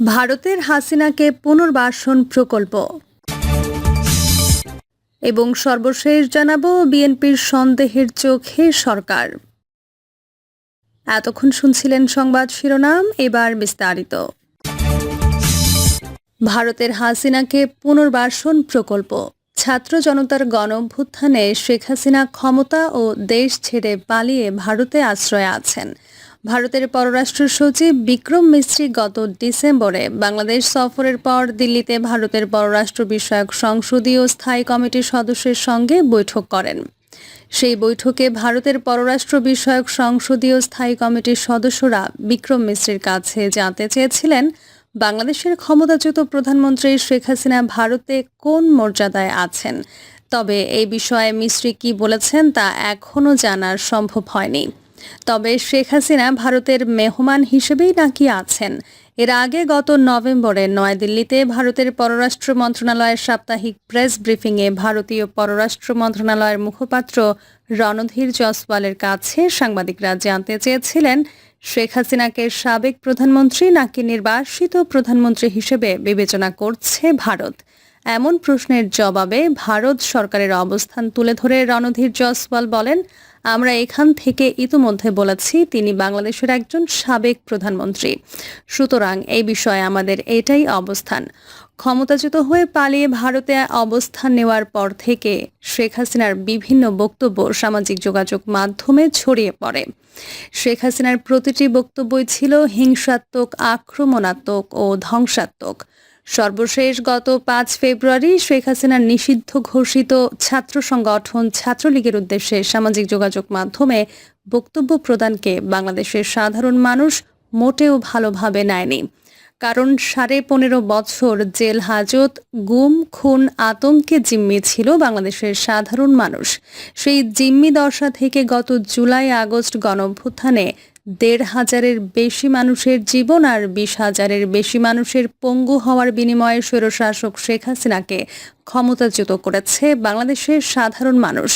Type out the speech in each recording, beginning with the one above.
ভারতের হাসিনাকে পুনর্বাসন প্রকল্প। এবং সর্বশেষ জানাব বিএনপির সন্দেহের চোখে সরকার। এতক্ষণ শুনছিলেন সংবাদ শিরোনাম, এবার বিস্তারিত। ভারতের হাসিনাকে পুনর্বাসন প্রকল্প। ছাত্র জনতার গণভ্যুত্থানে শেখ হাসিনা ক্ষমতা ও দেশ ছেড়ে পালিয়ে ভারতে আশ্রয় আছেন। ভারতের পররাষ্ট্র সচিব বিক্রম মিস্ত্রি গত ডিসেম্বরে বাংলাদেশ সফরের পর দিল্লিতে ভারতের পররাষ্ট্র বিষয়ক সংসদীয় স্থায়ী কমিটির সদস্যের সঙ্গে বৈঠক করেন। সেই বৈঠকে ভারতের পররাষ্ট্র বিষয়ক সংসদীয় স্থায়ী কমিটির সদস্যরা বিক্রম মিশ্রের কাছে জানতে চেয়েছিলেন, বাংলাদেশের ক্ষমতাচ্যুত প্রধানমন্ত্রী শেখ হাসিনা ভারতে কোন মর্যাদায় আছেন? তবে এই বিষয়ে মিশ্রি কি বলেছেন তা এখনও জানার সম্ভব হয়নি। তবে শেখ হাসিনা ভারতের মেহমান হিসেবেই নাকি আছেন। এর আগে গত নভেম্বরে নয়াদিল্লিতে ভারতের পররাষ্ট্র মন্ত্রণালয়ের সাপ্তাহিক প্রেস ব্রিফিংয়ে ভারতীয় পররাষ্ট্র মন্ত্রণালয়ের মুখপাত্র রণধীর জসওয়ালের কাছে সাংবাদিকরা জানতে চেয়েছিলেন, শেখ হাসিনাকে সাবেক প্রধানমন্ত্রী নাকি নির্বাসিত প্রধানমন্ত্রী হিসেবে বিবেচনা করছে ভারত। এমন প্রশ্নের জবাবে ভারত সরকারের অবস্থান তুলে ধরে রণধীর জসওয়াল বলেন, আমরা এখান থেকে ইতোমধ্যে বলেছি তিনি বাংলাদেশের একজন সাবেক প্রধানমন্ত্রী। সুতরাং এই বিষয়ে আমাদের এটাই অবস্থান। ক্ষমতাচ্যুত হয়ে পালিয়ে ভারতে অবস্থান নেওয়ার পর থেকে শেখ হাসিনার বিভিন্ন বক্তব্য সামাজিক যোগাযোগ মাধ্যমে ছড়িয়ে পড়ে। শেখ হাসিনার প্রতিটি বক্তব্যই ছিল হিংসাত্মক, আক্রমণাত্মক ও ধ্বংসাত্মক। সর্বশেষ গত পাঁচ ফেব্রুয়ারি শেখ হাসিনার নিষিদ্ধ ঘোষিত ছাত্র সংগঠন ছাত্রলীগের উদ্দেশ্যে সামাজিক যোগাযোগ মাধ্যমে বক্তব্য প্রদানকে বাংলাদেশের সাধারণ মানুষ মোটেও ভালোভাবে নেয়নি। কারণ সাড়ে পনেরো বছর জেল হাজত, গুম, খুন, আতঙ্কে জিম্মি ছিল বাংলাদেশের সাধারণ মানুষ। সেই জিম্মি দশা থেকে গত জুলাই আগস্ট গণঅভ্যুত্থানে দেড় হাজারের বেশি মানুষের জীবন আর বিশ হাজারের বেশি মানুষের পঙ্গু হওয়ার বিনিময়ে স্বৈরশাসক শেখ হাসিনাকে ক্ষমতাচ্যুত করেছে বাংলাদেশের সাধারণ মানুষ।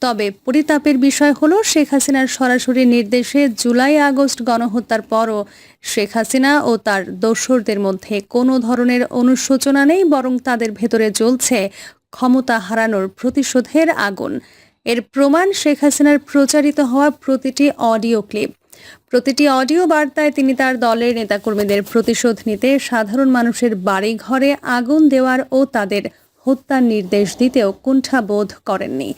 তবে পরিতাপের বিষয় হলো, শেখ হাসিনার সরাসরি নির্দেশে জুলাই আগস্ট গণহত্যার পরও শেখ হাসিনা ও তার দোসরদের মধ্যে কোনো ধরনের অনুশোচনা নেই, বরং তাদের ভেতরে জ্বলছে ক্ষমতা হারানোর প্রতিশোধের আগুন। এর প্রমাণ শেখ হাসিনার প্রচারিত হওয়া প্রতিটি অডিও ক্লিপ। প্রতিটি অডিও বার্তায় তিনি তার দলের নেতাকর্মীদের প্রতিশোধ নিতে সাধারণ মানুষের বাড়ি ঘরে আগুন দেওয়ার ও তাদের হত্যার নির্দেশ দিতেও কুণ্ঠাবোধ করেননি।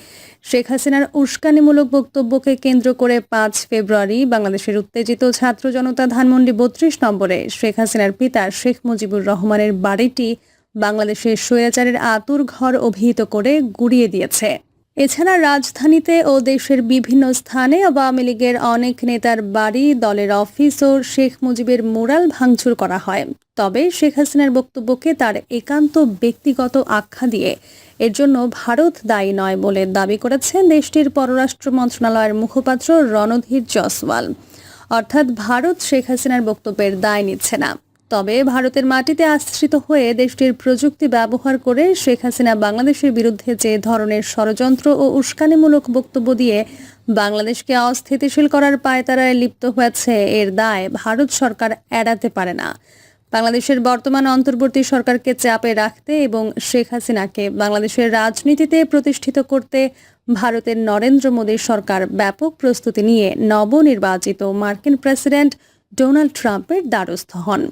শেখ হাসিনার উস্কানিমূলক বক্তব্যকে কেন্দ্র করে পাঁচ ফেব্রুয়ারি বাংলাদেশের উত্তেজিত ছাত্র জনতা ধানমন্ডি বত্রিশ নম্বরে শেখ হাসিনার পিতা শেখ মুজিবুর রহমানের বাড়িটি বাংলাদেশের স্বৈরাচারের আতুর ঘর অভিহিত করে গুড়িয়ে দিয়েছে। এছাড়া রাজধানীতে ও দেশের বিভিন্ন স্থানে আওয়ামী লীগের অনেক নেতার বাড়ি, দলের অফিস ও শেখ মুজিবের মোরাল ভাঙচুর করা হয়। তবে শেখ হাসিনার বক্তব্যকে তার একান্ত ব্যক্তিগত আখ্যা দিয়ে এর জন্য ভারত দায়ী নয় বলে দাবি করেছেন দেশটির পররাষ্ট্র মন্ত্রণালয়ের মুখপাত্র রণধীর জসওয়াল অর্থাৎ ভারত শেখ হাসিনার বক্তব্যের দায় নিচ্ছে না। তবে ভারতের মাটিতে আশ্রিত হয়ে দেশটির প্রযুক্তি ব্যবহার করে শেখ হাসিনা বাংলাদেশের বিরুদ্ধে যে ধরনের ষড়যন্ত্র ও উস্কানিমূলক বক্তব্য দিয়ে বাংলাদেশকে অস্থিতিশীল করার পায়তারায় লিপ্ত হয়েছে, এর দায় ভারত সরকার এড়াতে পারে না। বাংলাদেশের বর্তমান অন্তর্বর্তী সরকারকে চাপে রাখতে এবং শেখ হাসিনাকে বাংলাদেশের রাজনীতিতে প্রতিষ্ঠিত করতে ভারতের নরেন্দ্র মোদী সরকার ব্যাপক প্রস্তুতি নিয়ে নবনির্বাচিত মার্কিন প্রেসিডেন্ট ডোনাল্ড ট্রাম্পের দ্বারস্থ হন।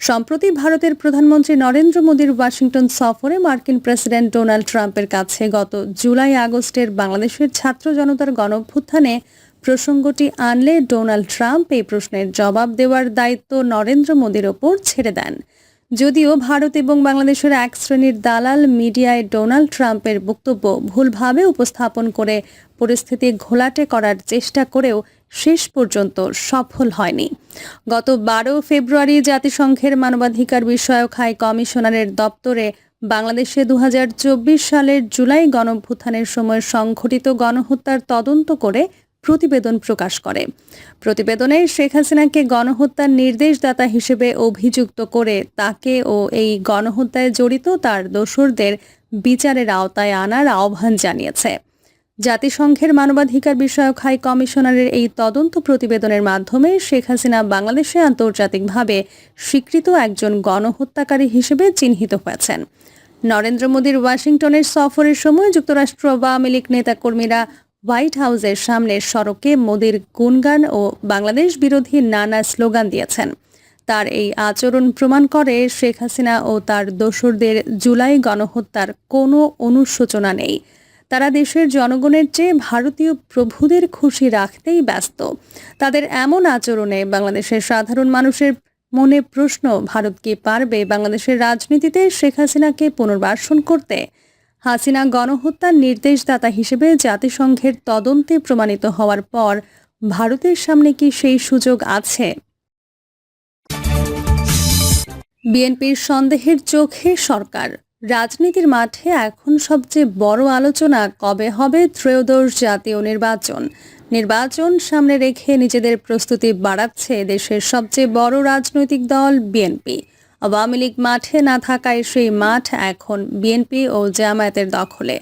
সম্প্রতি ভারতের প্রধানমন্ত্রী নরেন্দ্র মোদীর ওয়াশিংটন সফরে মার্কিন প্রেসিডেন্ট ডোনাল্ড ট্রাম্পের কাছে গত জুলাই আগস্টের বাংলাদেশের ছাত্র জনতার গণভ্যুত্থানে প্রসঙ্গটি আনলে ডোনাল্ড ট্রাম্প এই প্রশ্নের জবাব দেওয়ার দায়িত্ব নরেন্দ্র মোদীর ওপর ছেড়ে দেন। যদিও ভারত এবং বাংলাদেশের এক শ্রেণির দালাল মিডিয়ায় ডোনাল্ড ট্রাম্পের বক্তব্য ভুলভাবে উপস্থাপন করে পরিস্থিতি ঘোলাটে করার চেষ্টা করেও শেষ পর্যন্ত সফল হয়নি। গত বারো ফেব্রুয়ারি জাতিসংঘের মানবাধিকার বিষয়ক হাই কমিশনারের দপ্তরে বাংলাদেশে দু হাজার চব্বিশ সালের জুলাই গণভ্যুত্থানের সময় সংঘটিত গণহত্যার তদন্ত করে প্রতিবেদন প্রকাশ করে। প্রতিবেদনে শেখ হাসিনাকে গণহত্যার নির্দেশদাতা হিসেবে অভিযুক্ত করে তাকে ও এই গণহত্যায় জড়িত তার দোসরদের বিচারের আওতায় আনার আহ্বান জানিয়েছে। জাতিসংঘের মানবাধিকার বিষয়ক হাই কমিশনারের এই তদন্ত প্রতিবেদনের মাধ্যমে শেখ হাসিনা বাংলাদেশে আন্তর্জাতিকভাবে স্বীকৃত একজন গণহত্যাকারী হিসেবে চিহ্নিত হয়েছেন। নরেন্দ্র মোদীর ওয়াশিংটনের সফরের সময় যুক্তরাষ্ট্র আওয়ামী লীগ নেতাকর্মীরা হোয়াইট হাউসের সামনে সড়কে মোদীর গুণগান ও বাংলাদেশ বিরোধী নানা স্লোগান দিয়েছেন। তার এই আচরণ প্রমাণ করে শেখ হাসিনা ও তার দোসরদের জুলাই গণহত্যার কোনো অনুশোচনা নেই। তারা দেশের জনগণের চেয়ে ভারতীয় প্রভুদের খুশি রাখতেই ব্যস্ত। তাদের এমন আচরণে বাংলাদেশের সাধারণ মানুষের মনে প্রশ্ন, ভারত কি পারবে বাংলাদেশের রাজনীতিতে শেখ হাসিনাকে পুনর্বাসন করতে? হাসিনা গণহত্যার নির্দেশদাতা হিসেবে জাতিসংঘের তদন্তে প্রমাণিত হওয়ার পর ভারতের সামনে কি সেই সুযোগ আছে? বিএনপির সন্দেহের চোখে সরকার রাজনীতির মাঠে এখন সবচেয়ে বড় আলোচনা কবে হবে ত্রয়োদশ জাতীয় নির্বাচন? নির্বাচন সামনে রেখে নিজেদের প্রস্তুতি বাড়াচ্ছে দেশের সবচেয়ে বড় রাজনৈতিক দল বিএনপি। আওয়ামী লীগ মাঠে না থাকায় সেই মাঠ এখন বিএনপি ও জামায়াতের দখলে।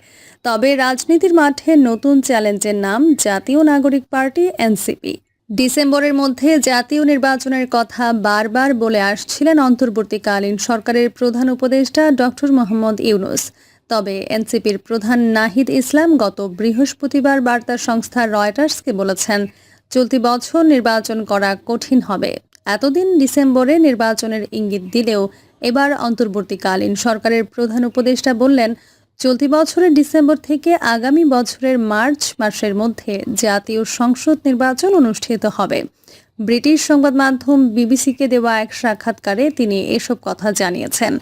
তবে রাজনীতির মাঠে নতুন চ্যালেঞ্জের নাম জাতীয় নাগরিক পার্টি এনসিপি। ডিসেম্বরের মধ্যে জাতীয় নির্বাচনের কথা বারবার বলে আসছিলেন অন্তর্বর্তীকালীন সরকারের প্রধান উপদেষ্টা ডক্টর মোহাম্মদ ইউনুস। তবে এনসিপির প্রধান নাহিদ ইসলাম গত বৃহস্পতিবার বার্তা সংস্থা রয়টার্সকে বলেছেন, চলতি বছর নির্বাচন করা কঠিন হবে। এতদিন ডিসেম্বরে নির্বাচনের ইঙ্গিত দিলেও এবার অন্তর্বর্তীকালীন সরকারের প্রধান উপদেষ্টা বললেন চলতি বছরের ডিসেম্বর থেকে আগামী বছরের মার্চ মাসের মধ্যে জাতীয় সংসদ নির্বাচন অনুষ্ঠিত হবে। ব্রিটিশ সংবাদ মাধ্যম বিবিসিকে দেওয়া এক সাক্ষাৎকারে তিনি এসব কথা জানিয়েছেন।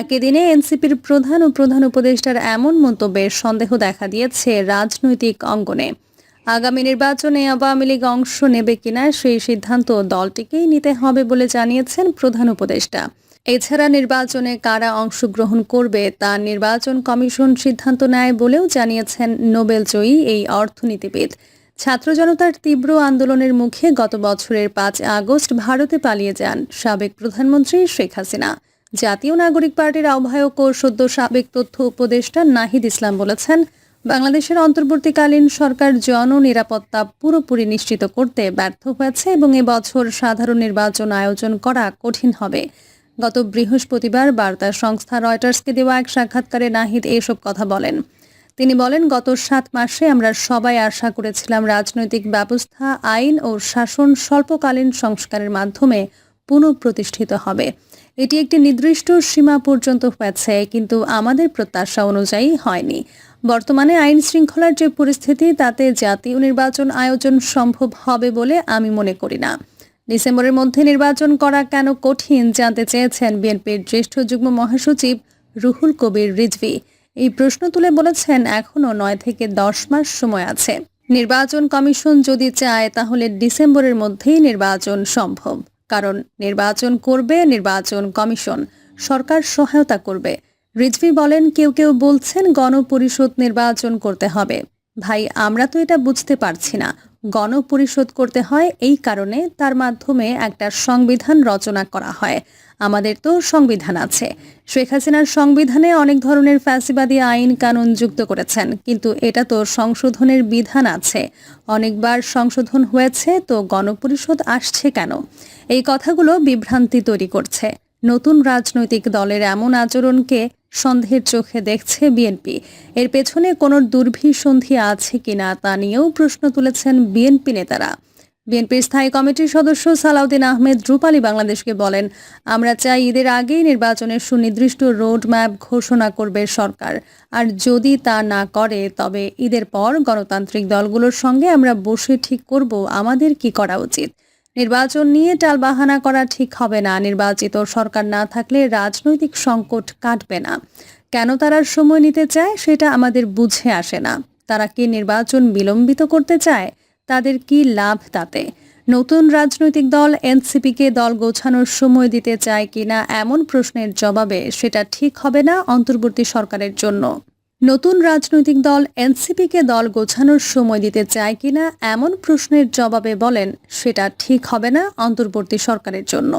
একই দিনে এনসিপির প্রধান ও প্রধান উপদেষ্টার এমন মন্তব্যের সন্দেহ দেখা দিয়েছে রাজনৈতিক অঙ্গনে। আগামী নির্বাচনে আওয়ামী লীগ অংশ নেবে কিনা সেই সিদ্ধান্ত দলটিকেই নিতে হবে বলে জানিয়েছেন প্রধান উপদেষ্টা। এছাড়া নির্বাচনে কারা অংশগ্রহণ করবে তা নির্বাচন কমিশন সিদ্ধান্ত নেয় বলেও জানিয়েছেন নোবেলজয়ী এই অর্থনীতিবিদ। ছাত্র জনতার তীব্র আন্দোলনের মুখে গত বছরের পাঁচ আগস্ট ভারতে পালিয়ে যান সাবেক প্রধানমন্ত্রী শেখ হাসিনা। জাতীয় নাগরিক পার্টির আহ্বায়ক ও সদ্য সাবেক তথ্য উপদেষ্টা নাহিদ ইসলাম বলেছেন, বাংলাদেশের অন্তর্বর্তীকালীন সরকার জন নিরাপত্তা পুরোপুরি নিশ্চিত করতে ব্যর্থ হয়েছে এবং এবছর সাধারণ নির্বাচন আয়োজন করা কঠিন হবে। গত বৃহস্পতিবার বার্তা সংস্থা রয়টার্সকে দেওয়া এক সাক্ষাৎকারে নাহিদ এসব কথা বলেন। তিনি বলেন, গত সাত মাসে আমরা সবাই আশা করেছিলাম রাজনৈতিক ব্যবস্থা, আইন ও শাসন স্বল্পকালীন সংস্কারের মাধ্যমে পুনঃপ্রতিষ্ঠিত হবে। এটি একটি নির্দিষ্ট সীমা পর্যন্ত হয়েছে, কিন্তু আমাদের প্রত্যাশা অনুযায়ী হয়নি। বর্তমানে আইন শৃঙ্খলার যে পরিস্থিতি, তাতে জাতীয় নির্বাচন আয়োজন সম্ভব হবে বলে আমি মনে করি না। ডিসেম্বরের মধ্যে নির্বাচন করা কেন কঠিন জানতে চেয়েছেন বিএনপির জ্যেষ্ঠ যুগ্ম মহাসচিব রুহুল কবির রিজভি। এই প্রশ্ন তুলে বলেছেন, এখনও নয় থেকে দশ মাস সময় আছে। নির্বাচন কমিশন যদি চায়, তাহলে ডিসেম্বরের মধ্যেই নির্বাচন সম্ভব। কারণ নির্বাচন করবে নির্বাচন কমিশন, সরকার সহায়তা করবে। রিজভি বলেন, কেউ কেউ বলছেন গণপরিষদ নির্বাচন করতে হবে। ভাই, আমরা তো এটা বুঝতে পারছি না। গণপরিষদ করতে হয়। এই কারণে তার মাধ্যমে একটা সংবিধান রচনা করা হয়। আমাদের তো সংবিধান আছে। শেখ হাসিনার সংবিধানে অনেক ধরনের ফ্যাসিবাদী আইন কানুন যুক্ত করেছেন। কিন্তু এটা তো সংশোধনের বিধান আছে। অনেকবার সংশোধন হয়েছে, তো গণপরিষদ আসছে কেন? এই কথাগুলো বিভ্রান্তি তৈরি করছে। নতুন রাজনৈতিক দলের এমন আচরণকে সন্দেহের চোখে দেখছে বিএনপি। এর পেছনে কোনো দুর্ভিসন্ধি আছে কিনা তা নিয়েও প্রশ্ন তুলেছেন বিএনপি নেতারা। বিএনপির স্থায়ী কমিটির সদস্য সালাউদ্দিন আহমেদ রূপালী বাংলাদেশকে বলেন, আমরা চাই ঈদের আগেই নির্বাচনের সুনির্দিষ্ট রোড ম্যাপ ঘোষণা করবে সরকার। আর যদি তা না করে, তবে ঈদের পর গণতান্ত্রিক দলগুলোর সঙ্গে আমরা বসে ঠিক করব। আমাদের কি করা উচিত? নির্বাচন নিয়ে টালবাহানা করা ঠিক হবে না। নির্বাচিত সরকার না থাকলে রাজনৈতিক সংকট কাটবে না। কেন তারা সময় নিতে চায় সেটা আমাদের বুঝে আসে না। তারা কি নির্বাচন বিলম্বিত করতে চায়? তাদের কি লাভ তাতে? নতুন রাজনৈতিক দল এনসিপিকে দল গোছানোর সময় দিতে চায় কিনা এমন প্রশ্নের জবাবে সেটা ঠিক হবে না অন্তর্বর্তী সরকারের জন্য। নতুন রাজনৈতিক দল এনসিপিকে দল গোছানোর সময় দিতে চায় কিনা এমন প্রশ্নের জবাবে বলেন, সেটা ঠিক হবে না অন্তর্বর্তী সরকারের জন্য।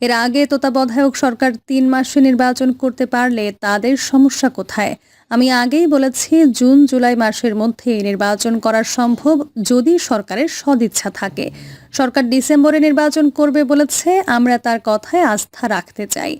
এর আগে তত্ত্বাবধায়ক সরকার তিন মাসে নির্বাচন করতে পারলে তাদের সমস্যা কোথায়? আমি আগেই বলেছি, জুন, জুলাই মাসের মধ্যে নির্বাচন করা সম্ভব যদি সরকারের সদিচ্ছা থাকে। সরকার ডিসেম্বরে নির্বাচন করবে বলেছে, আমরা তার কথায় আস্থা রাখতে চাই।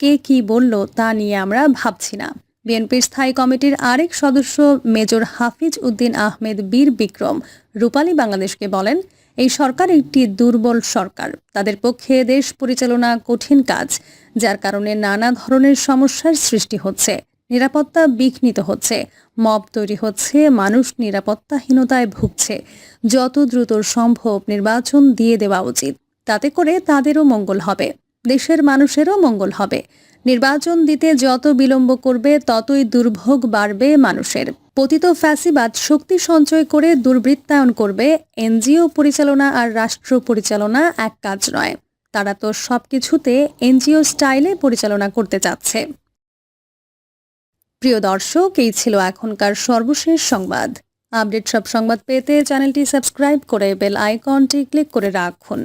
কে কি বলল তা নিয়ে আমরা ভাবছি না। বিএনপির স্থায়ী কমিটির আরেক সদস্য মেজর হাফিজ উদ্দিন আহমেদ বীর বিক্রম রূপালী বাংলাদেশকে বলেন, এই সরকার একটি দুর্বল সরকার। তাদের পক্ষে দেশ পরিচালনা কঠিন কাজ, যার কারণে নানা ধরনের সমস্যার সৃষ্টি হচ্ছে। নিরাপত্তা বিঘ্নিত হচ্ছে। মব তৈরি হচ্ছে। মানুষ নিরাপত্তাহীনতায় ভুগছে। যত দ্রুত সম্ভব নির্বাচন দিয়ে দেওয়া উচিত। তাতে করে তাদেরও মঙ্গল হবে। দেশের মানুষেরও মঙ্গল হবে। নির্বাচন দিতে যত বিলম্ব করবে, ততই দুর্ভোগ বাড়বে মানুষের। পতিত ফ্যাসিবাদ শক্তি সঞ্চয় করে দুর্বৃত্তায়ন করবে, এনজিও পরিচালনা আর রাষ্ট্র পরিচালনা এক কাজ নয়। তারা তো সবকিছুতে এনজিও স্টাইলে পরিচালনা করতে চাচ্ছে। প্রিয় দর্শক, এই ছিল এখনকার সর্বশেষ সংবাদ। আপডেট সব সংবাদ পেতে চ্যানেলটি সাবস্ক্রাইব করে বেল আইকনটি ক্লিক করে রাখুন।